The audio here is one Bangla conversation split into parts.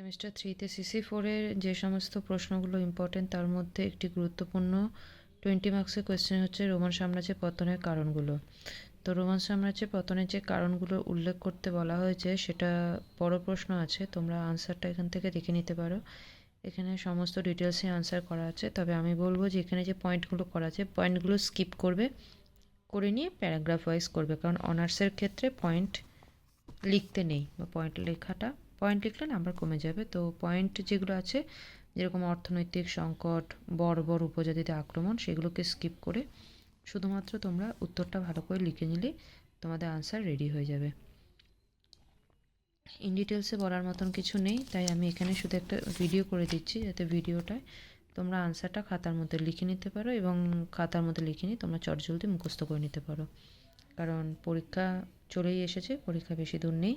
সেমিস্টার থ্রিতে সিসি ফোরের যে সমস্ত প্রশ্নগুলো ইম্পর্টেন্ট তার মধ্যে একটি গুরুত্বপূর্ণ টোয়েন্টি মার্কসের কোয়েশ্চেন হচ্ছে রোমান সাম্রাজ্যের পতনের কারণগুলো। তো রোমান সাম্রাজ্যের পতনের যে কারণগুলো উল্লেখ করতে বলা হয়েছে, সেটা বড় প্রশ্ন আছে, তোমরা আনসারটা এখান থেকে দেখে নিতে পারো। এখানে সমস্ত ডিটেলসে আনসার করা আছে, তবে আমি বলব যে এখানে যে পয়েন্টগুলো করা আছে পয়েন্টগুলো স্কিপ করবে, করে নিয়ে প্যারাগ্রাফ ওয়াইজ করবে, কারণ অনার্সের ক্ষেত্রে পয়েন্ট লিখতে নেই, বা পয়েন্ট লেখাটা পয়েন্ট লিখলে নাম্বার কমে যাবে। তো পয়েন্ট যেগুলো আছে, যেরকম অর্থনৈতিক সংকট বর্বর উপজাতিতে আক্রমণ, সেগুলোকে স্কিপ করে শুধুমাত্র তোমরা উত্তরটা ভালো করে লিখে নিলে তোমাদের আনসার রেডি হয়ে যাবে। ইন ডিটেলসে বলার মতন কিছু নেই, তাই আমি এখানে শুধু একটা ভিডিও করে দিচ্ছি যাতে ভিডিওটায় তোমরা আনসারটা খাতার মধ্যে লিখে নিতে পারো এবং খাতার মধ্যে লিখে নিয়ে তোমরা চটজলদি মুখস্থ করে নিতে পারো। কারণ পরীক্ষা চলেই এসেছে, পরীক্ষা বেশি দূর নেই।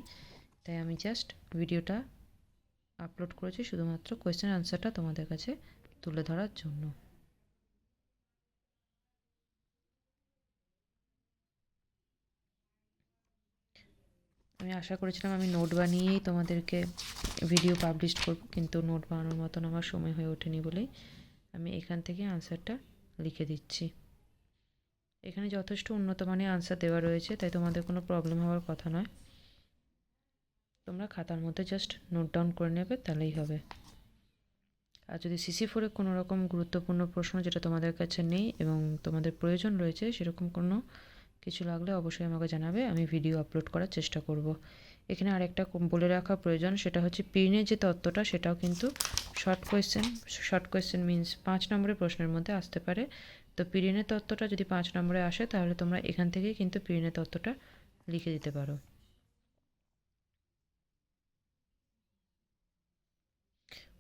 তাই আমি জাস্ট ভিডিওটা আপলোড করেছি শুধুমাত্র কোয়েশ্চেন আনসারটা তোমাদের কাছে তুলে ধরার জন্য। আমি আশা করেছিলাম আমি নোট বানিয়েই তোমাদেরকে ভিডিও পাবলিশ করব, কিন্তু নোট বানানোর মতন আমার সময় হয়ে ওঠেনি বলেই আমি এখান থেকে আনসারটা লিখে দিচ্ছি। এখানে যথেষ্ট উন্নত মানের আনসার দেওয়া রয়েছে, তাই তোমাদের কোনো প্রবলেম হওয়ার কথা নয়। তোমরা খাতার মধ্যে জাস্ট নোট ডাউন করে নেবে, তাহলেই হবে। আর যদি সিসি ফোরে কোনো রকম গুরুত্বপূর্ণ প্রশ্ন যেটা তোমাদের কাছে নেই এবং তোমাদের প্রয়োজন রয়েছে, সেরকম কোনো কিছু লাগলে অবশ্যই আমাকে জানাবে, আমি ভিডিও আপলোড করার চেষ্টা করব। এখানে আরেকটা বলে রাখা প্রয়োজন, সেটা হচ্ছে পিনের যে তত্ত্বটা, সেটাও কিন্তু short question short question means পাঁচ নম্বরের প্রশ্নের মধ্যে আসতে পারে। তো পিরিনের তত্ত্বটা যদি পাঁচ নম্বরে আসে, তাহলে তোমরা এখান থেকেই কিন্তু পিরিনের তত্ত্বটা লিখে দিতে পারো।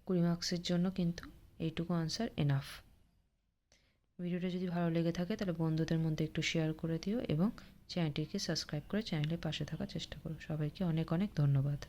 কুড়ি মার্কসের জন্য কিন্তু এইটুকু আনসার এনাফ ভিডিওটা যদি ভালো লেগে থাকে তাহলে বন্ধুদের মধ্যে একটু শেয়ার করে দিও এবং চ্যানেলটিকে সাবস্ক্রাইব করে চ্যানেলের পাশে থাকার চেষ্টা করো। সবাইকে অনেক অনেক ধন্যবাদ।